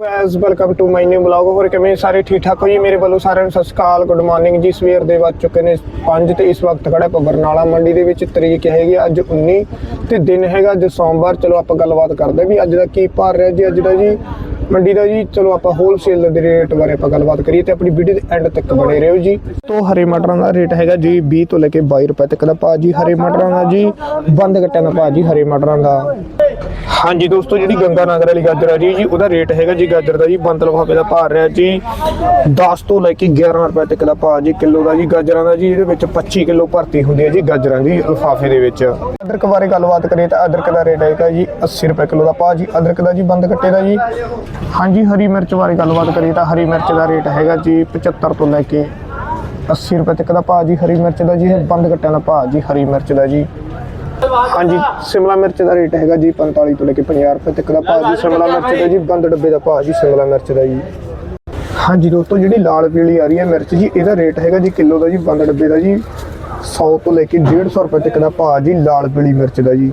Guys welcome to my new blog ਹੋਰ ਕਿਵੇਂ ਸਾਰੇ ਠੀਕ ਠਾਕ ਹੋ ਜੀ? ਮੇਰੇ ਵੱਲੋਂ ਸਾਰਿਆਂ ਨੂੰ ਸਤਿ ਸ਼੍ਰੀ ਅਕਾਲ। ਗੁੱਡ ਮਾਰਨਿੰਗ ਜੀ, ਸਵੇਰ ਦੇ ਵੱਜ ਚੁੱਕੇ ਨੇ 5 ਤੇ ਇਸ ਵਕਤ ਖੜਾ ਆਪਾਂ ਬਰਨਾਲਾ ਮੰਡੀ ਦੇ ਵਿੱਚ। ਤਰੀਕ ਹੈਗੀ ਅੱਜ 19 ਤੇ ਦਿਨ ਹੈਗਾ ਅੱਜ ਸੋਮਵਾਰ। ਚਲੋ ਆਪਾਂ ਗੱਲਬਾਤ ਕਰਦੇ ਵੀ ਅੱਜ ਦਾ ਕੀ ਭਾਰ ਰਿਹਾ ਜੀ, ਅੱਜ ਦਾ ਜੀ ਮੰਡੀ ਦਾ ਜੀ, ਚਲੋ ਆਪਾਂ ਹੋਲਸੇਲ ਦੇ ਰੇਟ ਬਾਰੇ ਆਪਾਂ ਗੱਲਬਾਤ ਕਰੀਏ ਤੇ ਆਪਣੀ ਵੀਡੀਓ ਦੇ ਐਂਡ ਤੱਕ ਬਣੇ ਰਹੋ ਜੀ। ਤੋਂ ਹਰੇ ਮਟਰਾਂ ਦਾ ਰੇਟ ਹੈਗਾ ਜੀ 20 ਤੋਂ ਲੈ ਕੇ 22 ਰੁਪਏ ਤੱਕ ਦਾ ਭਾਅ ਜੀ, ਹਰੇ ਮਟਰਾਂ ਦਾ ਜੀ, ਬੰਦ ਗੱਟਿਆਂ ਦਾ ਭਾਅ ਜੀ, ਹਰੇ ਮਟਰਾਂ ਦਾ। ਹਾਂਜੀ ਦੋਸਤੋ, ਜਿਹੜੀ ਗੰਗਾ ਨਗਰ ਵਾਲੀ ਗਾਜਰ ਆ ਰਹੀ ਜੀ ਉਹਦਾ ਰੇਟ ਹੈਗਾ ਜੀ ਗਾਜਰ ਦਾ ਜੀ ਬੰਦ ਲਫਾਫੇ ਦਾ ਭਾਅ ਰਿਹਾ ਜੀ 10 ਤੋਂ ਲੈ ਕੇ 11 ਰੁਪਏ ਤੱਕ ਦਾ ਭਾਅ ਜੀ ਕਿਲੋ ਦਾ ਜੀ ਗਾਜਰਾਂ ਦਾ ਜੀ ਇਹਦੇ ਵਿੱਚ 25 ਕਿਲੋ ਭਰਤੀ ਹੁੰਦੀ ਹੈ ਜੀ ਗਾਜਰਾਂ ਦੀ ਲਫਾਫੇ ਦੇ ਵਿੱਚ। ਅਦਰਕ ਬਾਰੇ ਗੱਲਬਾਤ ਕਰੀਏ ਤਾਂ ਅਦਰਕ ਦਾ ਰੇਟ ਹੈਗਾ ਜੀ 80 ਰੁਪਏ ਕਿਲੋ ਦਾ ਭਾਅ ਜੀ, ਅਦਰਕ ਦਾ ਜੀ ਬੰਦ ਗੱਟੇ ਦਾ ਜੀ ਹਾਂਜੀ, ਹਰੀ ਮਿਰਚ ਬਾਰੇ ਗੱਲਬਾਤ ਕਰੀਏ ਤਾਂ ਹਰੀ ਮਿਰਚ ਦਾ ਰੇਟ ਹੈਗਾ ਜੀ 75 ਤੋਂ ਲੈ ਕੇ 80 ਰੁਪਏ ਤੱਕ ਦਾ ਭਾਅ ਜੀ, ਹਰੀ ਮਿਰਚ ਦਾ ਜੀ ਬੰਦ ਕੱਟਿਆਂ ਦਾ ਭਾਅ ਜੀ, ਹਰੀ ਮਿਰਚ ਦਾ ਜੀ। ਹਾਂਜੀ, ਸ਼ਿਮਲਾ ਮਿਰਚ ਦਾ ਰੇਟ ਹੈਗਾ ਜੀ 45 ਤੋਂ ਲੈ ਕੇ 50 ਰੁਪਏ ਤੱਕ ਦਾ ਭਾਅ ਜੀ, ਸ਼ਿਮਲਾ ਮਿਰਚ ਦਾ ਜੀ, ਬੰਦ ਡੱਬੇ ਦਾ ਭਾਅ ਜੀ, ਸ਼ਿਮਲਾ ਮਿਰਚ ਦਾ ਜੀ। ਹਾਂਜੀ, ਦੋਸਤੋ, ਜਿਹੜੀ ਲਾਲ ਪੀਲੀ ਆ ਰਹੀ ਹੈ ਮਿਰਚ ਜੀ, ਇਹਦਾ ਰੇਟ ਹੈਗਾ ਜੀ ਕਿਲੋ ਦਾ ਜੀ, ਬੰਦ ਡੱਬੇ ਦਾ ਜੀ 100 ਤੋਂ ਲੈ ਕੇ 150 ਰੁਪਏ ਤੱਕ ਦਾ ਭਾਅ ਜੀ, ਲਾਲ ਪੀਲੀ ਮਿਰਚ ਦਾ ਜੀ।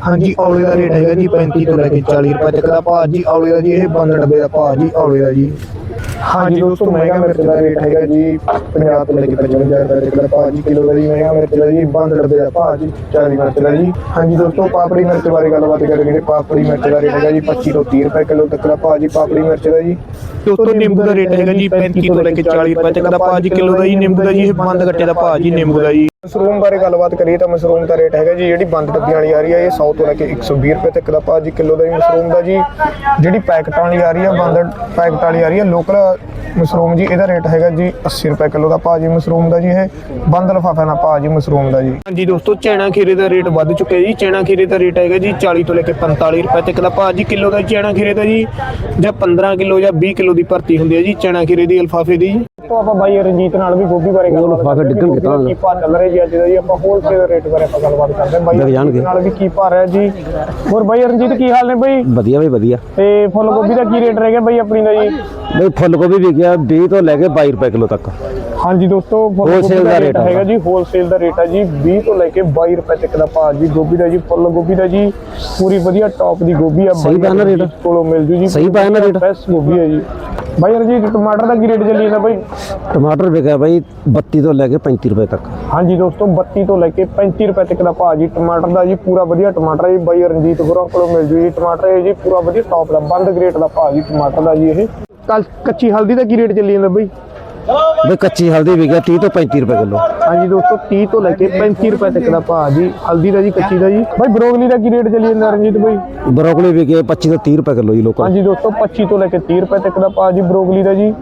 ਹਾਂਜੀ ਔਲੇ ਦਾ ਰੇਟ ਹੈਗਾ ਜੀ 35 ਤੋਂ ਲੈ ਕੇ 40 ਰੁਪਏ ਤੱਕ ਦਾ ਭਾਅ ਜੀ ਔਲੇ ਦਾ ਜੀ ਇਹ ਬੰਦ ਡੱਬੇ ਦਾ ਭਾਅ ਜੀ ਔਲੇ ਦਾ ਜੀ। ਹਾਂਜੀ ਦੋਸਤੋ ਮਹਿੰਗਾ ਮਿਰਚ ਦਾ ਰੇਟ ਹੈਗਾ ਜੀ 50 ਤੋਂ ਲੈ ਕੇ 55 ਰੁਪਏ ਤੱਕ ਦਾ ਭਾਅ ਜੀ ਕਿਲੋ ਦਾ ਜੀ ਮਹਿੰਗਾ ਮਿਰਚ ਦਾ ਜੀ ਬੰਦ ਡੱਬੇ ਦਾ ਭਾਅ ਜੀ 40 ਮਿਰਚ ਦਾ ਜੀ। ਹਾਂਜੀ ਦੋਸਤੋ ਪਾਪੜੀ ਮਿਰਚ ਬਾਰੇ ਗੱਲਬਾਤ ਕਰਾਂਗੇ ਪਾਪੜੀ ਮਿਰਚ ਦਾ ਰੇਟ ਹੈਗਾ ਜੀ 25 ਤੋਂ 30 ਰੁਪਏ ਕਿਲੋ ਤੱਕ ਦਾ ਭਾਅ ਜੀ ਪਾਪੜੀ ਮਿਰਚ ਦਾ ਜੀ। ਦੋਸਤੋ ਨਿੰਬੂ ਦਾ ਰੇਟ ਹੈਗਾ ਜੀ 35 ਤੋਂ ਲੈ ਕੇ 40 ਰੁਪਏ ਤੱਕ ਦਾ ਭਾਅ ਜੀ ਕਿਲੋ ਦਾ ਜੀ ਨਿੰਬੂ ਦਾ ਜੀ ਇਹ ਬੰਦ ਗੱਟੇ ਦਾ ਭਾਅ ਜੀ ਨਿੰਬੂ ਦਾ ਜੀ। ਮਸ਼ਰੂਮ ਬਾਰੇ ਗੱਲਬਾਤ ਕਰੀਏ ਤਾਂ ਮਸ਼ਰੂਮ ਦਾ ਰੇਟ ਹੈਗਾ ਜੀ, ਜਿਹੜੀ ਬੰਦ ਡੱਬੀਆਂ ਵਾਲੀ ਆ ਰਹੀ ਹੈ ਇਹ 100 ਤੋਂ ਲੈ ਕੇ 120 ਰੁਪਏ ਤੱਕ ਦਾ ਭਾਅ ਜੀ, ਕਿਲੋ ਦਾ ਜੀ ਮਸ਼ਰੂਮ ਦਾ ਜੀ। ਜਿਹੜੀ ਪੈਕਟਾਂ ਵਾਲੀ ਆ ਰਹੀ ਹੈ ਬੰਦ ਪੈਕਟ ਵਾਲੀ ਆ ਰਹੀ ਹੈ ਲੋਕਲ ਮਸ਼ਰੂਮ ਜੀ, ਇਹਦਾ ਰੇਟ ਹੈਗਾ ਜੀ 80 ਰੁਪਏ ਕਿਲੋ ਦਾ ਭਾਅ ਜੀ ਮਸ਼ਰੂਮ ਦਾ ਜੀ, ਇਹ ਬੰਦ ਲਫਾਫਿਆਂ ਦਾ ਭਾਅ ਜੀ ਮਸ਼ਰੂਮ ਦਾ ਜੀ। ਹਾਂਜੀ ਦੋਸਤੋ, ਚੈਣਾ ਖੀਰੇ ਦਾ ਰੇਟ ਵੱਧ ਚੁੱਕਿਆ ਜੀ, ਚੈਣਾ ਖੀਰੇ ਦਾ ਰੇਟ ਹੈਗਾ ਜੀ 40 ਤੋਂ ਲੈ ਕੇ 45 ਰੁਪਏ ਤੱਕ ਦਾ ਭਾਅ ਜੀ, ਕਿਲੋ ਦਾ ਚੈਣਾ ਖੀਰੇ ਦਾ ਜੀ, ਜਾਂ 15 ਕਿਲੋ ਜਾਂ 20 ਕਿਲੋ ਦੀ ਭਰਤੀ ਹੁੰਦੀ ਹੈ ਜੀ, ਚੈਣਾ ਖੀਰੇ ਦੀ, ਅਲਫਾਫੇ ਦੀ। ਤੋਂ ਆਪਾਂ ਬਾਈ ਰਣਜੀਤ ਨਾਲ ਵੀ ਗੋਭੀ ਬਾਰੇ ਗੱਲ ਡਿੱਗਣ ਕਿੱਦਾਂ ਕੀ ਭਾਅ ਚੱਲ ਰਿਹਾ ਜੀ ਅੱਜ ਦਾ ਜੀ ਆਪਾਂ ਹੋਲਸੇਲ ਰੇਟ ਬਾਰੇ ਆਪਾਂ ਗੱਲਬਾਤ ਕਰਦੇ ਹਾਂ। ਬਾਈ। ਰਣਜੀਤ ਨਾਲ ਵੀ ਕੀ ਭਾਅ ਰਿਹਾ ਜੀ? ਹੋਰ ਬਾਈ ਰਣਜੀਤ ਕੀ ਹਾਲ ਨੇ ਬਾਈ? ਵਧੀਆ ਵੀ ਵਧੀਆ। ਤੇ ਫੁੱਲ ਗੋਭੀ ਦਾ ਕੀ ਰੇਟ ਰਹਿ ਗਿਆ ਬਾਈ ਆਪਣੀ ਦਾ ਜੀ? ਬਈ ਫੁੱਲ ਗੋਭੀ ਵੀ ਗਿਆ 20 ਤੋਂ ਲੈ ਕੇ 22 ਰੁਪਏ ਕਿਲੋ ਤੱਕ। ਹਾਂਜੀ ਦੋਸਤੋ ਗੋਭੀ ਦਾ ਰੇਟ ਹੈਗਾ ਜੀ ਹੋਲਸੇਲ ਦਾ ਰੇਟ ਹੈ ਜੀ 20 ਤੋਂ ਲੈ ਕੇ 22 ਰੁਪਏ ਤੱਕ ਦਾ ਭਾਅ ਜੀ ਗੋਭੀ ਦਾ ਜੀ ਫੁੱਲ ਗੋਭੀ ਦਾ ਜੀ। ਪੂਰੀ ਵਧੀਆ ਟੌਪ ਦੀ ਗੋਭੀ ਆ ਸਹੀ ਪਾਇਆ ਨਾ ਰੇਟ? ਕੋਲੋਂ ਮਿਲ ਜੂ ਜੀ ਸਹੀ ਪਾਇਆ ਨਾ ਰੇਟ? ਬੈਸਟ ਗੋਭੀ ਹੈ ਜੀ। ਬਾਈ ਰਣਜੀਤ ਟਮਾਟਰ ਦਾ ਕੀ ਰੇਟ ਚੱਲੀ ਜਾਂਦਾ ਬਾਈ? ਟਮਾਟਰ ਵਿਕਿਆ ਬਾਈ 32 ਤੋਂ ਲੈ ਕੇ 35 ਰੁਪਏ ਤੱਕ। ਹਾਂਜੀ ਦੋਸਤੋ 32 ਤੋਂ ਲੈ ਕੇ 35 ਰੁਪਏ ਤੱਕ ਦਾ ਭਾਅ ਜੀ ਟਮਾਟਰ ਦਾ ਜੀ ਪੂਰਾ ਵਧੀਆ ਟਮਾਟਰ ਹੈ ਜੀ। ਬਾਈ ਰਣਜੀਤ ਹੋਰਾਂ ਕੋਲੋਂ ਮਿਲ ਜੂ ਜੀ ਟਮਾਟਰ ਹੈ ਜੀ ਪੂਰਾ ਵਧੀਆ ਟੌਪ ਦਾ ਬੰਦ ਗ੍ਰੇਡ ਦਾ ਭਾਅ ਜੀ ਟਮਾਟਰ ਦਾ ਜੀ ਇਹ। ਕੱਚੀ ਹਲਦੀ ਦਾ ਕੀ ਰੇਟ ਚੱਲੀ ਜਾਂਦਾ ਬਾਈ? ਬਈ ਕੱਚੀ ਹਲਦੀ ਵਿਕਿਆ 30 ਤੋਂ 35 ਰੁਪਏ ਕਿਲੋ। ਹਾਂਜੀ ਦੋਸਤੋ 30 ਤੋਂ ਲੈ ਕੇ 35 ਰੁਪਏ ਤੱਕ ਦਾ ਭਾਅ ਜੀ। ਹਲਦੀ ਦਾ ਜੀ ਕੱਚੀ ਦਾ ਜੀ। ਬਾਈ ਬਰੋਗਲੀ ਦਾ ਕੀ ਰੇਟ ਚੱਲੀ ਜਾਂਦਾ ਰਣਜੀਤ ਬਾਈ? ਬਰੋਕਲੀ ਵਿਕਿਆ 25 ਤੋਂ 30 ਰੁਪਏ ਕਿਲੋ ਜੀ ਲੋਕਾਂ ਹਾਂਜੀ ਦੋਸਤੋ 25 ਤੋਂ ਲੈ ਕੇ 30 ਰੁਪਏ ਤੱਕ ਦਾ ਭਾਅ ਜੀ ਬਰੋਗਲੀ ਦਾ ਜੀ।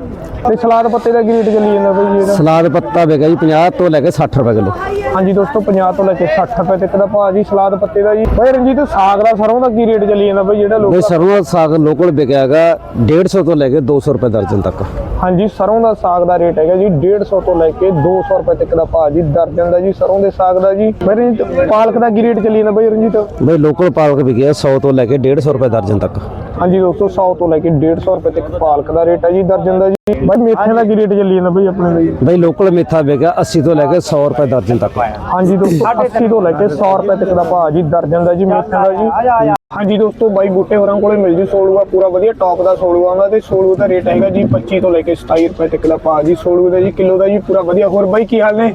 ਤੇ ਸਲਾਦ ਪੱਤੇ ਦਾ ਕੀ ਰੇਟ ਚੱਲੀ ਜਾਂਦਾ ਬਾਈ ਜੀ ਇਹਦਾ? ਸਲਾਦ ਪੱਤਾ ਵਿਕਿਆ ਜੀ 50 ਤੋਂ ਲੈ ਕੇ 60 ਰੁਪਏ ਕਿਲੋ। ਹਾਂਜੀ ਦੋਸਤੋ 50 ਤੋਂ ਲੈ ਕੇ 60 ਰੁਪਏ ਤੱਕ ਦਾ ਭਾਅ ਜੀ ਸਲਾਦ ਪੱਤੇ ਦਾ ਜੀ। ਬਾਈ ਰਣਜੀਤ ਸਾਗ ਦਾ ਸਰੋਂ ਦਾ ਕੀ ਰੇਟ ਚੱਲੀ ਜਾਂਦਾ ਬਾਈ ਜਿਹੜਾ ਬਈ ਲੋਕ ਸਰੋਂ ਦਾ ਸਾਗ ਲੋਕਲ ਵਿਕਿਆ ਹੈਗਾ 150 ਤੋਂ ਲੈ ਕੇ 200 ਰੁਪਏ ਦਰਜਨ ਤੱਕ। ਹਾਂਜੀ ਸਰੋਂ ਦਾ ਸਾਗ ਦਾ ਰੇਟ ਹੈਗਾ ਜੀ 150 ਤੋਂ ਲੈ ਕੇ 200 ਰੁਪਏ ਤੱਕ ਦਾ ਭਾਅ ਜੀ ਦਰਜਨ ਦਾ ਜੀ ਸਰੋਂ ਦੇ ਸਾਗ ਦਾ ਜੀ। ਬਾਈ ਰਣਜੀਤ ਪਾਲਕ ਦਾ ਕੀ ਰੇਟ ਚੱਲੀ ਜਾਂਦਾ ਬਾਈ ਰਣਜੀਤ? ਬਈ ਲੋਕਲ ਪਾਲਕ ਵਿਕਿਆ 100 ਤੋਂ ਲੈ ਕੇ 150 ਰੁਪਏ ਦਰਜਨ ਤੱਕ। ਹਾਂਜੀ ਦੋਸਤੋ 100 ਤੋਂ ਲੈ ਕੇ 150 ਰੁਪਏ ਤੱਕ ਪਾਲਕ ਦਾ ਰੇਟ ਹੈ ਜੀ ਦਰਜਨ ਦਾ ਬਾਈ ਮੇਥਿਆਂ ਦਾ ਕੀ ਰੇਟ ਚੱਲੀ ਜਾਂਦਾ ਬਾਈ ਆਪਣੇ ਜੀ ਬਈ ਲੋਕਲ ਮੇਥਾ ਵਿਕਿਆ 80 ਤੋਂ ਲੈ ਕੇ 100 ਰੁਪਏ ਦਰਜਨ ਤੱਕ। ਹਾਂਜੀ ਦੋਸਤੋ 80 ਤੋਂ ਲੈ ਕੇ 100 ਰੁਪਏ ਤੱਕ ਦਾ ਭਾਅ ਜੀ ਦਰਜਨ ਦਾ ਜੀ ਮੇਥਿਆਂ ਦਾ ਜੀ। ਹਾਂਜੀ ਦੋਸਤੋ ਬਾਈ ਬੂਟੇ ਹੋਰਾਂ ਕੋਲੇ ਮਿਲ ਜੂ ਸੋਲੂਆ ਪੂਰਾ ਵਧੀਆ ਟੌਪ ਦਾ ਸੋਲੂਆ ਆਉਂਦਾ ਤੇ ਸੋਲੂ ਦਾ ਰੇਟ ਹੈਗਾ ਜੀ 25 ਤੋਂ ਲੈ ਕੇ 27 ਰੁਪਏ ਤੱਕ ਦਾ ਭਾਅ ਜੀ। ਸੋਲੂ ਦਾ ਜੀ ਕਿਲੋ ਦਾ ਜੀ ਪੂਰਾ ਵਧੀਆ। ਹੋਰ ਬਾਈ ਕੀ ਹਾਲ ਨੇ?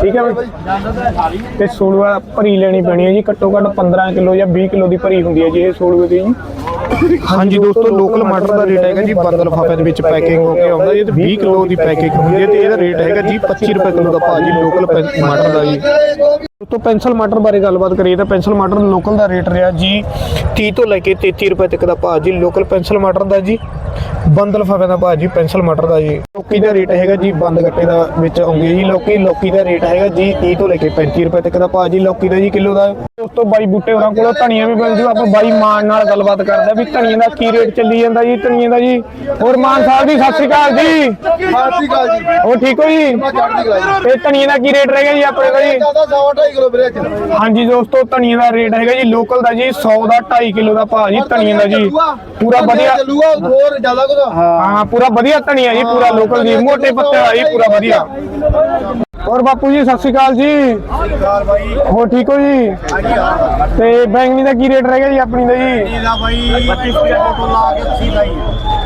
ਠੀਕ ਹੈ ਬਾਈ? ਤੇ ਸੋਲੂਆ ਭਰੀ ਲੈਣੀ ਪੈਣੀ ਹੈ ਜੀ ਘੱਟੋ ਘੱਟ 15 ਕਿਲੋ ਜਾਂ 20 ਕਿਲੋ ਦੀ ਭਰੀ ਹੁੰਦੀ ਹੈ ਜੀ ਇਹ ਸੋਲੂਏ ਦੀ ਜੀ। ਹਾਂਜੀ ਦੋਸਤੋ ਲੋਕਲ ਮਟਰ ਦਾ ਰੇਟ ਹੈਗਾ ਜੀ ਬੰਦ ਲਫਾਫੇ ਦੇ ਵਿੱਚ ਪੈਕਿੰਗ ਹੋ ਕੇ ਆਉਂਦਾ ਜੀ ਤੇ 20 ਕਿਲੋ ਦੀ ਪੈਕਿੰਗ ਹੁੰਦੀ ਹੈ ਤੇ ਇਹਦਾ ਰੇਟ ਹੈਗਾ ਜੀ 25 ਰੁਪਏ ਕਿਲੋ ਦਾ ਭਾਅ ਜੀ ਲੋਕਲ ਮਟਰ ਦਾ ਜੀ। ਦੋਸਤੋ ਪੈਨਸਲ ਮਟਰ ਬਾਰੇ ਗੱਲਬਾਤ ਕਰੀਏ ਤਾਂ ਪੈਨਸਲ ਮਟਰ ਲੋਕਲ ਦਾ ਰੇਟ ਰਿਹਾ ਜੀ 30 ਤੋਂ ਲੈ ਕੇ 33 ਰੁਪਏ ਤੱਕ ਦਾ ਭਾਅ ਜੀ ਲੋਕਲ ਪੈਨਸਲ ਮਟਰ ਦਾ ਜੀ ਬੰਦ ਲਫਾਫੇ ਦਾ ਭਾਅ ਜੀ ਪੈਨਸਲ ਮਟਰ ਦਾ ਜੀ। ਲੋਕੀ ਦਾ ਰੇਟ ਹੈਗਾ ਜੀ ਬੰਦ ਗੱਟੇ ਦਾ ਵਿੱਚ ਆਉਂਗੇ ਜੀ ਲੋਕੀ ਲੋਕੀ ਦਾ ਰੇਟ ਹੈਗਾ ਜੀ 30 ਤੋਂ ਲੈ ਕੇ 35 ਰੁਪਏ ਤੱਕ ਦਾ ਭਾਅ ਜੀ ਲੋਕੀ ਦਾ ਜੀ ਕਿਲੋ ਦਾ। ਉਸ ਤੋਂ ਬਾਈ ਬੂਟੇ ਹੋਰਾਂ ਕੋਲ ਧਨੀਆ ਵੀ ਮਿਲ ਜੂ ਆਪਾਂ ਬਾਈ ਮਾਨ ਨਾਲ ਗੱਲਬਾਤ ਕਰਦੇ ਆ ਵੀ ਧਨੀਆ ਦਾ ਕੀ ਰੇਟ ਚੱਲੀ ਜਾਂਦਾ ਜੀ ਧਨੀਆ ਦਾ ਜੀ। ਹੋਰ ਮਾਨ ਸਾਹਿਬ ਜੀ ਸਤਿ ਸ਼੍ਰੀ ਅਕਾਲ ਜੀ। ਸਤਿ ਸ਼੍ਰੀ ਅਕਾਲ ਜੀ ਹੋਰ ਠੀਕ ਹੋ ਜੀ? ਚੜ੍ਹਦੀ ਕਲਾ ਜੀ ਤੇ ਧਨੀਆ ਦਾ ਕੀ ਰੇਟ ਰਹਿ ਗਿਆ ਜੀ ਆਪਣੇ ਦਾ ਜੀ? ਦਾਦਾ 1.5 ਕਿਲੋ ਵੀਰੇ ਅੱਜ ਹਾਂਜੀ ਦੋਸਤੋ ਧਨੀਆ ਦਾ ਰੇਟ ਹੈਗਾ ਜੀ ਲੋਕਲ ਦਾ ਜੀ 100 ਦਾ 2.5 ਕਿਲੋ ਦਾ ਭਾਅ ਜੀ ਧਨੀਆ ਦਾ ਜੀ। ਪੂਰਾ ਵਧੀਆ ਚੱਲੂਗਾ ਹੋਰ ਜ਼ਿਆਦਾ ਕੁਝ ਹਾਂ ਪੂਰਾ ਵਧੀਆ ਧਨੀਆ ਜੀ ਪੂਰਾ ਲੋਕਲ ਜੀ ਮੋਟੇ ਪੱਤੇ ਵਾਲਾ ਜੀ ਪੂਰਾ ਵਧੀਆ। ਹੋਰ ਬਾਪੂ ਜੀ, ਸਤਿ ਸ਼੍ਰੀ ਅਕਾਲ ਜੀ। ਯਾਰ ਬਾਈ ਹੋਰ ਠੀਕ ਹੋ ਜੀ? ਹਾਂਜੀ ਹਾਂ ਤੇ ਬੈਂਗਣੀ ਦਾ ਕੀ ਰੇਟ ਰਹਿ ਗਿਆ ਜੀ ਆਪਣੀ ਦਾ ਜੀ? ਇਹਦਾ ਬਾਈ 25 ਰੁਪਏ ਤੋਂ ਲਾ ਕੇ 80 ਦਾ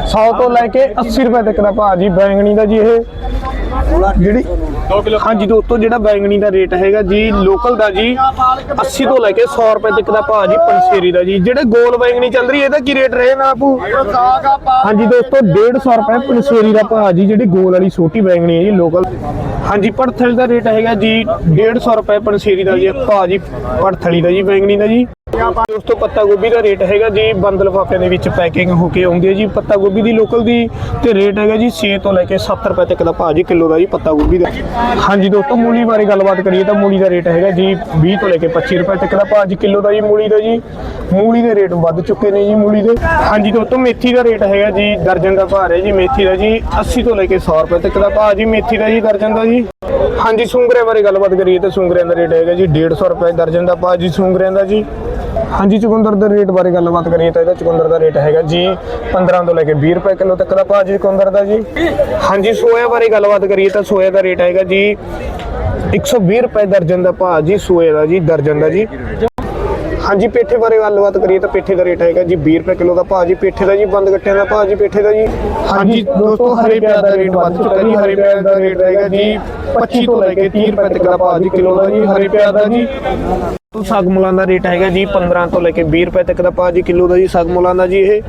100 ਤੋਂ ਲੈ ਕੇ 80 ਰੁਪਏ ਤੱਕ ਦਾ ਭਾਅ ਜੀ, ਬੈਂਗਣੀ ਦਾ ਜੀ ਇਹ। ਜਿਹੜੀ 2 ਕਿਲੋ ਹਾਂਜੀ ਦੋਸਤੋ ਜਿਹੜਾ ਬੈਂਗਣੀ ਦਾ ਰੇਟ ਹੈਗਾ ਜੀ ਲੋਕਲ ਦਾ ਜੀ 80 ਤੋਂ ਲੈ ਕੇ 100 ਰੁਪਏ ਤੱਕ ਦਾ ਭਾਅ ਜੀ ਪੰਸੇਰੀ ਦਾ ਜੀ। ਜਿਹੜੇ ਗੋਲ ਬੈਂਗਣੀ ਚੱਲ ਰਹੀ ਹੈ ਇਹਦਾ ਕੀ ਰੇਟ ਰਹੇ ਨਾ ਆਪੂ ਹਾਂਜੀ ਦੋਸਤੋ 150 ਰੁਪਏ ਪੰਸੇਰੀ ਦਾ ਭਾਅ ਜੀ ਜਿਹੜੀ ਗੋਲ ਵਾਲੀ ਛੋਟੀ ਬੈਂਗਣੀ ਹੈ ਜੀ ਲੋਕਲ ਹਾਂਜੀ ਪੜਥਲ ਦਾ ਰੇਟ ਹੈਗਾ ਜੀ 150 ਰੁਪਏ ਪੰਸੇਰੀ ਦਾ ਜੀ ਭਾਅ ਜੀ ਪੜਥਲੀ ਦਾ ਜੀ ਬੈਂਗਣੀ ਦਾ ਜੀ। ਦੋਸਤੋ, ਪੱਤਾ ਗੋਭੀ ਦਾ ਰੇਟ ਹੈਗਾ ਜੀ, ਬੰਦ ਲਿਫਾਫਿਆਂ ਦੇ ਵਿੱਚ ਪੈਕਿੰਗ ਹੋ ਕੇ ਆਉਂਦੀ ਹੈ ਜੀ। ਪੱਤਾ ਗੋਭੀ ਦੀ ਲੋਕਲ ਦੀ ਤੇ ਰੇਟ ਹੈਗਾ ਜੀ 6 ਤੋਂ ਲੈ ਕੇ 70 ਰੁਪਏ ਤੱਕ ਦਾ ਭਾਅ ਜੀ, ਕਿਲੋ ਦਾ ਜੀ ਪੱਤਾ ਗੋਭੀ ਦਾ। ਹਾਂਜੀ ਦੋਸਤੋ, ਮੂਲੀ ਬਾਰੇ ਗੱਲਬਾਤ ਕਰੀਏ ਤਾਂ ਮੂਲੀ ਦਾ ਰੇਟ ਹੈਗਾ ਜੀ 20 ਤੋਂ ਲੈ ਕੇ 25 ਰੁਪਏ ਤੱਕ ਦਾ ਭਾਅ ਜੀ, ਕਿਲੋ ਦਾ ਜੀ ਮੂਲੀ ਦਾ ਜੀ। ਮੂਲੀ ਦੇ ਰੇਟ ਵੱਧ ਚੁੱਕੇ ਨੇ ਜੀ ਮੂਲੀ ਦੇ। ਹਾਂਜੀ ਦੋਸਤੋ, ਮੇਥੀ ਦਾ ਰੇਟ ਹੈਗਾ ਜੀ, ਦਰਜਨ ਦਾ ਭਾਅ ਹੈ ਜੀ ਮੇਥੀ ਦਾ ਜੀ 80 ਤੋਂ ਲੈ ਕੇ 100 ਰੁਪਏ ਤੱਕ ਦਾ ਭਾਅ ਜੀ ਮੇਥੀ ਦਾ ਜੀ, ਦਰਜਨ ਦਾ ਜੀ। ਹਾਂਜੀ ਸੂੰਗਰੇ ਬਾਰੇ ਗੱਲਬਾਤ ਕਰੀਏ ਤਾਂ ਸੁੰਗਰਿਆਂ ਦਾ ਰੇਟ ਹੈਗਾ ਜੀ 150 ਰੁਪਏ ਦਰਜਨ ਦਾ ਭਾਅ ਜੀ, ਸੁੰਗਰਿਆਂ ਦਾ ਜੀ। ਹਾਂਜੀ ਚੁਕੰਦਰ ਦੇ ਰੇਟ ਬਾਰੇ ਗੱਲਬਾਤ ਕਰੀਏ ਤਾਂ ਇਹਦਾ ਚੁਕੰਦਰ ਦਾ ਰੇਟ ਹੈਗਾ ਜੀ 15 ਤੋਂ ਲੈ ਕੇ 20 ਰੁਪਏ ਕਿਲੋ ਤੱਕ ਦਾ ਭਾਅ ਜੀ ਚੁਕੰਦਰ ਦਾ ਜੀ। ਹਾਂਜੀ ਸੋਇਆ ਬਾਰੇ ਗੱਲਬਾਤ ਕਰੀਏ ਤਾਂ ਸੋਇਆ ਦਾ ਰੇਟ ਹੈਗਾ ਜੀ 120 ਰੁਪਏ ਦਰਜਨ ਦਾ ਭਾਅ ਜੀ ਸੋਇਆ ਦਾ ਜੀ ਦਰਜਨ ਦਾ ਜੀ। ਹਾਂਜੀ ਪੇਠੇ ਬਾਰੇ ਗੱਲਬਾਤ ਕਰੀਏ ਤਾਂ ਪੇਠੇ ਦਾ ਰੇਟ ਹੈਗਾ ਜੀ 20 ਰੁਪਏ ਕਿਲੋ ਦਾ ਭਾਅ ਜੀ ਪੇਠੇ ਦਾ ਜੀ ਬੰਦ ਗੱਟਿਆਂ ਦਾ ਭਾਅ ਜੀ ਪੇਠੇ ਦਾ ਜੀ। ਹਾਂਜੀ ਦੋਸਤੋ ਹਰੇ ਪਿਆਜ਼ ਦਾ ਰੇਟ ਵੱਧ ਚੁੱਕਾ ਜੀ ਹਰੇ ਪਿਆਜ਼ ਦਾ ਰੇਟ ਹੈਗਾ ਜੀ 25 ਤੋਂ ਲੈ ਕੇ 30 ਰੁਪਏ ਤੱਕ ਦਾ ਭਾਅ ਜੀ ਕਿਲੋ ਦਾ ਜੀ ਹਰੇ ਪਿਆਜ਼ ਦਾ ਜੀ। ਸਾਗ ਮੁਲਾਂ ਦਾ ਰੇਟ ਹੈਗਾ ਜੀ 15 ਤੋਂ ਲੈ ਕੇ 20 ਰੁਪਏ ਤੱਕ ਦਾ ਭਾਅ ਜੀ, ਕਿਲੋ ਦਾ ਜੀ ਸਾਗ ਮੁਲਾਂ ਦਾ ਜੀ ਇਹ।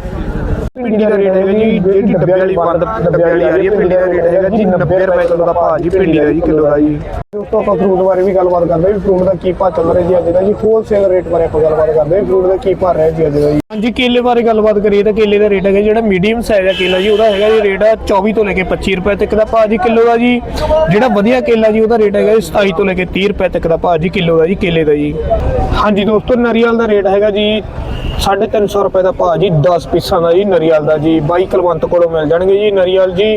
ਭਿੰਡੀ ਦਾ ਰੇਟ ਹੈਗਾ ਜੀ ਜਿਹੜੀ ਡੱਬੇ ਵਾਲੀ ਬੰਦ ਡੱਬੇ ਵਾਲੀ ਆ ਰਹੀ ਹੈ ਭਿੰਡੀ ਦਾ ਰੇਟ ਹੈਗਾ ਜੀ 90 ਰੁਪਏ ਕਿਲੋ ਦਾ ਭਾਅ ਜੀ ਭਿੰਡੀ ਦਾ ਜੀ ਕਿਲੋ ਦਾ ਜੀ। ਦੋਸਤੋ ਆਪਾਂ ਫਰੂਟ ਬਾਰੇ ਵੀ ਗੱਲਬਾਤ ਕਰਦੇ ਹਾਂ ਫਰੂਟ ਦਾ ਕੀ ਭਾਅ ਚੱਲ ਰਿਹਾ ਜੀ ਅੱਜ ਦਾ ਜੀ ਹੋਲਸੇਲ ਰੇਟ ਬਾਰੇ ਆਪਾਂ ਗੱਲਬਾਤ ਕਰਦੇ ਹਾਂ ਫਰੂਟ ਦਾ ਕੀ ਭਾਅ ਰਿਹਾ ਜੀ ਅੱਜ ਦਾ ਜੀ। ਹਾਂਜੀ ਕੇਲੇ ਬਾਰੇ ਗੱਲਬਾਤ ਕਰੀਏ ਤਾਂ ਕੇਲੇ ਦਾ ਰੇਟ ਹੈਗਾ ਜਿਹੜਾ ਮੀਡੀਅਮ ਸਾਈਜ਼ ਦਾ ਕੇਲਾ ਜੀ ਉਹਦਾ ਹੈਗਾ ਜੀ ਰੇਟ ਆ 24 ਤੋਂ ਲੈ ਕੇ 25 ਰੁਪਏ ਤੱਕ ਦਾ ਭਾਅ ਜੀ ਕਿਲੋ ਦਾ ਜੀ। ਜਿਹੜਾ ਵਧੀਆ ਕੇਲਾ ਜੀ ਉਹਦਾ ਰੇਟ ਹੈਗਾ ਜੀ 27 ਤੋਂ ਲੈ ਕੇ 30 ਰੁਪਏ ਤੱਕ ਦਾ ਭਾਅ ਜੀ ਕਿਲੋ ਦਾ ਜੀ ਕੇਲੇ ਦਾ ਜੀ। ਹਾਂਜੀ ਦੋਸਤੋ ਨਰੀਅਲ ਦਾ ਰੇਟ ਹੈਗਾ ਜੀ 350 ਰੁਪਏ ਦਾ ਭਾਅ ਜੀ 10 ਪੀਸਾਂ ਦਾ ਜੀ ਨਰੀਅਲ ਦਾ ਜੀ, ਬਾਈ ਕਲਵੰਤ ਕੋਲੋਂ ਮਿਲ ਜਾਣਗੇ ਜੀ ਨਰੀਅਲ ਜੀ।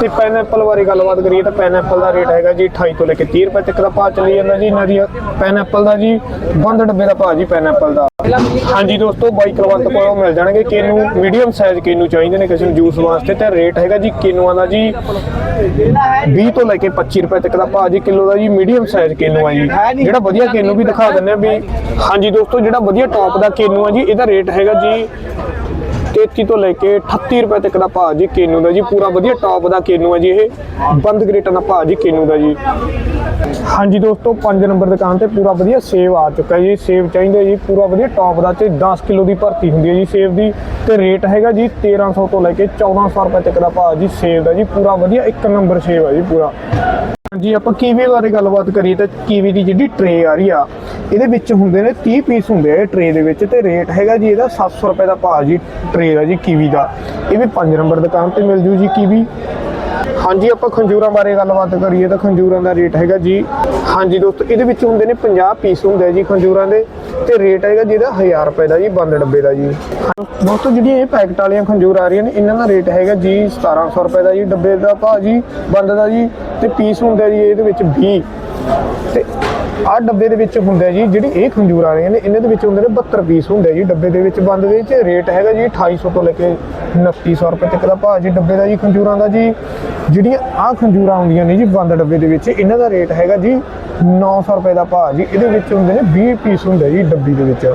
ਤੇ ਪਾਈਨਐਪਲ ਬਾਰੇ ਗੱਲਬਾਤ ਕਰੀਏ ਤਾਂ ਪਾਈਨਐਪਲ ਦਾ ਰੇਟ ਹੈਗਾ ਜੀ 28 ਤੋਂ ਲੈ ਕੇ 30 ਰੁਪਏ ਤੱਕ ਦਾ ਭਾਅ ਚੱਲੀ ਜਾਂਦਾ ਜੀ ਨਰੀਅਲ ਪਾਈਨਐਪਲ ਦਾ ਜੀ, ਬੰਦ ਡੱਬੇ ਦਾ ਭਾਅ ਜੀ ਪਾਈਨਐਪਲ ਦਾ। ਹਾਂਜੀ ਦੋਸਤੋ, ਬਾਈ ਕਲਵੰਤ ਕੋਲੋਂ ਮਿਲ ਜਾਣਗੇ। ਕੇਨੂ ਮੀਡੀਅਮ ਸਾਈਜ਼ ਕੇਨੂ ਚਾਹੀਦੇ ਨੇ ਕਿਸੇ ਨੂੰ ਜੂਸ ਵਾਸਤੇ, ਤੇ ਰੇਟ ਹੈਗਾ ਜੀ ਕੇਨੂਆਂ ਦਾ ਜੀ 20 ਤੋਂ ਲੈ ਕੇ 25 ਰੁਪਏ ਤੱਕ ਦਾ ਭਾਅ ਜੀ ਕਿਲੋ ਦਾ ਜੀ ਮੀਡੀਅਮ ਸਾਈਜ਼ ਕੇਨੂ ਆ ਜੀ। ਜਿਹੜਾ ਵਧੀਆ ਕੇਨੂ ਵੀ ਦਿਖਾ ਦਿੰਦੇ ਆ ਵੀ, ਹਾਂਜੀ ਦੋਸਤੋ, ਜਿਹੜਾ ਵਧੀਆ ਟੌਪ ਦਾ ਕੇਨੂ ਆ ਜੀ ਇਹਦਾ ਰੇਟ ਹੈਗਾ ਜੀ 33 ਤੋਂ ਲੈ ਕੇ 38 ਰੁਪਏ ਤੱਕ ਦਾ ਭਾਅ ਜੀ ਕੇਨੂ ਦਾ ਜੀ, ਪੂਰਾ ਵਧੀਆ ਟੌਪ ਦਾ ਕੇਨੂ ਆ ਜੀ ਇਹ। ਬੰਦ ਗ੍ਰੇਟਾਂ ਦਾ ਭਾਅ ਜੀ ਕੇਨੂ ਦਾ ਜੀ। ਹਾਂਜੀ ਦੋਸਤੋ 5 ਨੰਬਰ ਦੁਕਾਨ ਤੇ ਪੂਰਾ ਵਧੀਆ ਸੇਬ ਆ ਚੁੱਕਾ ਜੀ। ਸੇਬ ਚਾਹੀਦੇ ਜੀ, ਪੂਰਾ ਵਧੀਆ ਟੌਪ ਦਾ ਤੇ 10 ਕਿਲੋ ਦੀ ਭਰਤੀ ਹੁੰਦੀ ਹੈ ਜੀ ਸੇਬ ਦੀ। ਤੇ ਰੇਟ ਹੈਗਾ ਜੀ 1300 ਤੋਂ ਲੈ ਕੇ 1400 ਰੁਪਏ ਤੱਕ ਦਾ ਭਾਅ ਜੀ ਸੇਬ ਦਾ ਜੀ। ਪੂਰਾ ਵਧੀਆ ਇੱਕ ਨੰਬਰ ਸੇਬ ਹੈ ਜੀ ਪੂਰਾ। ਹਾਂਜੀ, ਆਪਾਂ ਕੀਵੀ ਬਾਰੇ ਗੱਲਬਾਤ ਕਰੀਏ ਤਾਂ ਕੀਵੀ ਦੀ ਜਿਹੜੀ ਟਰੇ ਆ ਰਹੀ ਆ, ਇਹਦੇ ਵਿੱਚ ਹੁੰਦੇ ਨੇ 30 ਪੀਸ ਹੁੰਦੇ ਆ ਇਹ ਦੇ ਵਿੱਚ ਤੇ ਰੇਟ ਹੈਗਾ ਜੀ ਇਹਦਾ 700 ਰੁਪਏ ਦਾ ਭਾਅ ਜੀ ਟਰੇ ਦਾ ਜੀ ਕੀਵੀ ਦਾ। ਇਹ ਵੀ 5 ਨੰਬਰ ਦੁਕਾਨ ਤੇ ਮਿਲ ਜੂ ਜੀ ਕੀਵੀ। ਹਾਂਜੀ, ਆਪਾਂ ਖੰਜੂਰਾਂ ਬਾਰੇ ਗੱਲਬਾਤ ਕਰੀਏ ਤਾਂ ਖੰਜੂਰਾਂ ਦਾ ਰੇਟ ਹੈਗਾ ਜੀ। ਹਾਂਜੀ ਦੋਸਤੋ, ਇਹਦੇ ਵਿੱਚ ਹੁੰਦੇ ਨੇ 50 ਪੀਸ ਹੁੰਦੇ ਆ ਜੀ ਖੰਜੂਰਾਂ ਦੇ। ਤੇ ਰੇਟ ਹੈਗਾ ਜਿਹਦਾ 1000 ਰੁਪਏ ਦਾ ਜੀ, ਬੰਦ ਡੱਬੇ ਦਾ ਜੀ। ਦੋਸਤੋ, ਜਿਹੜੀਆਂ ਇਹ ਪੈਕਟ ਵਾਲੀਆਂ ਖੰਜੂਰ ਆ ਰਹੀਆਂ ਨੇ, ਇਹਨਾਂ ਦਾ ਰੇਟ ਹੈਗਾ ਜੀ 1700 ਰੁਪਏ ਦਾ ਜੀ, ਡੱਬੇ ਦਾ ਭਾਅ ਜੀ, ਬੰਦ ਦਾ ਜੀ, ਤੇ ਪੀਸ ਹੁੰਦਾ ਜੀ ਇਹਦੇ ਵਿੱਚ 20 ਤੇ ਆਹ ਡੱਬੇ ਦੇ ਵਿੱਚ ਹੁੰਦਾ ਜੀ, ਜਿਹੜੀ ਇਹ ਖੰਜੂਰ ਆ ਨੇ ਇਹਨਾਂ ਦੇ ਵਿੱਚ ਹੁੰਦੇ ਨੇ 72 ਪੀਸ ਹੁੰਦੇ ਜੀ ਡੱਬੇ ਦੇ ਵਿੱਚ। ਬੰਦ ਦੇ ਵਿੱਚ ਰੇਟ ਹੈਗਾ ਜੀ 2800 ਤੋਂ ਲੈ ਕੇ 2900 ਰੁਪਏ ਤੱਕ ਦਾ ਭਾਅ ਜੀ ਡੱਬੇ ਦਾ ਜੀ ਖੰਜੂਰਾਂ ਦਾ ਜੀ। ਜਿਹੜੀਆਂ ਆਹ ਖੰਜੂਰਾਂ ਹੁੰਦੀਆਂ ਨੇ ਜੀ ਬੰਦ ਡੱਬੇ ਦੇ ਵਿੱਚ, ਇਹਨਾਂ ਦਾ ਰੇਟ ਹੈਗਾ ਜੀ 900 ਰੁਪਏ ਦਾ ਭਾਅ ਜੀ। ਇਹਦੇ ਵਿੱਚ ਹੁੰਦੇ ਨੇ 20 ਪੀਸ ਹੁੰਦੇ ਜੀ ਡੱਬੀ ਦੇ ਵਿੱਚ।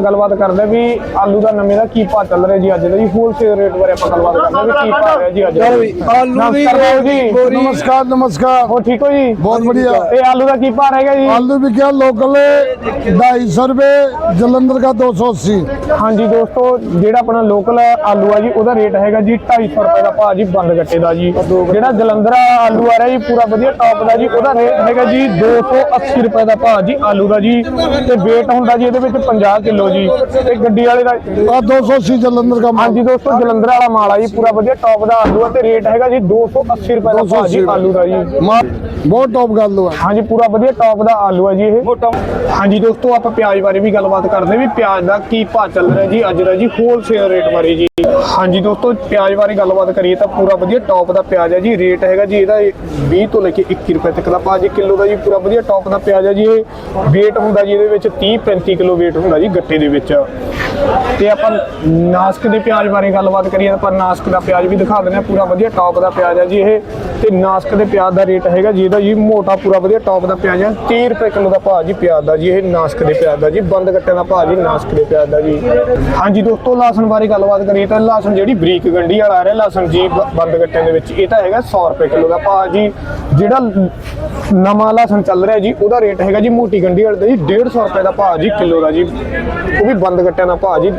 ਗੱਲਬਾਤ ਕਰਦੇ ਵੀ ਆਲੂ ਦਾ ਨਵੇਂ ਦਾ ਕੀ ਭਾਅ ਚੱਲ ਰਿਹਾ ਜੀ ਅੱਜ ਦਾ ਜੀ। ਹੋਲਸੇਲ ਰੇਟ ਬਾਰੇ ਆਪਾਂ ਗੱਲਬਾਤ ਕਰਦੇ ਵੀ ਕੀ ਭਾਅ ਰਿਹਾ ਜੀ ਅੱਜ ਆਲੂ ਦੀ ਜੀ। ਨਮਸਕਾਰ ਨਮਸਕਾਰ। ਹੋ ਠੀਕ ਹੋ ਜੀ? ਬਹੁਤ ਵਧੀਆ। ਇਹ ਆਲੂ ਦਾ ਕੀ ਭਾਅ ਰਹੇਗਾ ਜੀ? ਆਲੂ ਵੀ ਕਿਹਾ ਲੋਕਲ 250 ਰੁਪਏ ਜਲੰਧਰ ਦਾ 280 ਹਾਂਜੀ ਦੋਸਤੋ ਜਿਹੜਾ ਆਪਣਾ ਲੋਕਲ ਆਲੂ ਆ ਜੀ ਉਹਦਾ ਰੇਟ ਹੈਗਾ ਜੀ 250 ਰੁਪਏ ਦਾ ਭਾਅ ਜੀ ਬੰਦ ਗੱਟੇ ਦਾ ਜੀ। ਜਿਹੜਾ ਜਲੰਧਰ ਆਲੂ ਆ ਰਿਹਾ ਜੀ ਪੂਰਾ ਵਧੀਆ ਟੌਪ ਦਾ ਜੀ ਉਹਦਾ ਰੇਟ ਹੈਗਾ ਜੀ 280 ਰੁਪਏ ਦਾ ਭਾਅ ਜੀ ਆਲੂ ਦਾ ਜੀ। ਤੇ weight ਹੁੰਦਾ ਜੀ ਇਹਦੇ ਵਿੱਚ 50 ਕਿਲੋ ਜੀ। ਤੇ ਗੱਡੀ ਵਾਲੇ ਦਾ ਆ 280 ਜਲੰਧਰ ਦਾ ਮਾਲ। ਹਾਂਜੀ ਦੋਸਤੋ ਜਲੰਧਰ ਵਾਲਾ ਮਾਲ ਆ ਜੀ ਪੂਰਾ ਵਧੀਆ ਟੌਪ ਦਾ ਆਲੂ ਆ ਤੇ ਰੇਟ ਹੈਗਾ ਜੀ 280 ਰੁਪਏ ਦਾ ਭਾਅ ਜੀ ਆਲੂ ਦਾ ਜੀ। ਬਹੁਤ ਟੌਪ ਗੱਲ ਆ। ਹਾਂਜੀ ਪੂਰਾ ਵਧੀਆ ਟੌਪ ਦਾ ਆਲੂ ਆ ਜੀ ਇਹ। ਹਾਂਜੀ ਦੋਸਤੋ ਆਪਾਂ ਪਿਆਜ਼ ਬਾਰੇ ਵੀ ਗੱਲਬਾਤ ਕਰਦੇ ਵੀ ਪਿਆਜ਼ ਦਾ ਕੀ ਭਾਅ ਚੱਲ ਰਿਹਾ ਜੀ ਅੱਜ ਦਾ ਜੀ ਹੋਲਸੇਲ ਰੇਟ ਬਾਰੇ ਜੀ? ਹਾਂਜੀ ਦੋਸਤੋ, ਪਿਆਜ਼ ਬਾਰੇ ਗੱਲਬਾਤ ਕਰੀਏ ਤਾਂ ਪੂਰਾ ਵਧੀਆ ਟੌਪ ਦਾ ਪਿਆਜ਼ ਹੈ ਜੀ ਰੇਟ ਹੈਗਾ ਜੀ, ਇਹਦਾ 20 ਤੋਂ ਲੈ ਕੇ 21 ਰੁਪਏ ਤੱਕ ਦਾ ਭਾਅ ਕਿਲੋ ਦਾ ਜੀ, ਪੂਰਾ ਵਧੀਆ ਟੌਪ ਦਾ ਪਿਆਜ਼ ਹੈ ਜੀ, ਇਹ weight ਹੁੰਦਾ ਜੀ, ਇਹਦੇ ਵਿੱਚ 30 35 ਕਿਲੋ weight ਹੁੰਦਾ ਜੀ, ਗੱਟੇ ਦੇ ਵਿੱਚ। ਤੇ ਆਪਾਂ ਨਾਸਕ ਦੇ ਪਿਆਜ਼ ਬਾਰੇ ਗੱਲਬਾਤ ਕਰੀਏ ਤਾਂ ਆਪਾਂ ਨਾਸਕ ਦਾ ਪਿਆਜ਼ ਵੀ ਦਿਖਾ ਦਿੰਦੇ ਹਾਂ, ਪੂਰਾ ਵਧੀਆ ਟੌਪ ਦਾ ਪਿਆਜ਼ ਹੈ ਜੀ ਇਹ। ਤੇ ਨਾਸਕ ਦੇ ਪਿਆਜ਼ ਦਾ ਰੇਟ ਹੈਗਾ ਜੀ, ਇਹਦਾ ਜੀ ਮੋਟਾ ਪੂਰਾ ਵਧੀਆ ਟੌਪ ਦਾ ਪਿਆਜ਼ ਹੈ 30 ਰੁਪਏ ਕਿਲੋ ਦਾ ਭਾਅ ਜੀ ਪਿਆਜ਼ ਦਾ ਜੀ, ਇਹ ਨਾਸਕ ਦੇ ਪਿਆਜ਼ ਦਾ ਜੀ, ਬੰਦ ਗੱਟਿਆਂ ਦਾ ਭਾਅ ਜੀ ਨਾਸਕ ਦੇ ਪਿਆਜ਼ ਦਾ ਜੀ। ਹਾਂਜੀ ਦੋਸਤੋ ਲਸਣ ਬਾਰੇ ਗੱਲਬਾਤ ਕਰੀਏ ਤਾਂ ਲਸਣ ਜਿਹੜੀ ਬਰੀਕ ਗੰਢੀ ਵਾਲਾ ਆ ਰਿਹਾ ਲਸਣ ਜੀ ਬੰਦ ਗੱਟਿਆਂ ਦੇ ਵਿੱਚ, ਇਹ ਤਾਂ ਹੈਗਾ 100 ਰੁਪਏ ਕਿਲੋ ਦਾ। ਭਾਅ ਜੀ, ਜਿਹੜਾ ਨਵਾਂ ਲਸਣ ਚੱਲ ਰਿਹਾ ਜੀ, ਉਹਦਾ ਰੇਟ ਹੈਗਾ ਜੀ ਮੋਟੀ ਗੰਢੀ ਵਾਲੇ ਦਾ ਜੀ 150 ਰੁਪਏ ਦਾ ਭਾਅ ਜੀ ਕਿਲੋ ਦਾ ਜੀ। ਉਹ ਵੀ ਬੰਦ ਗੱਟਿਆਂ ਦਾ ਭਾਅ ਜੀ।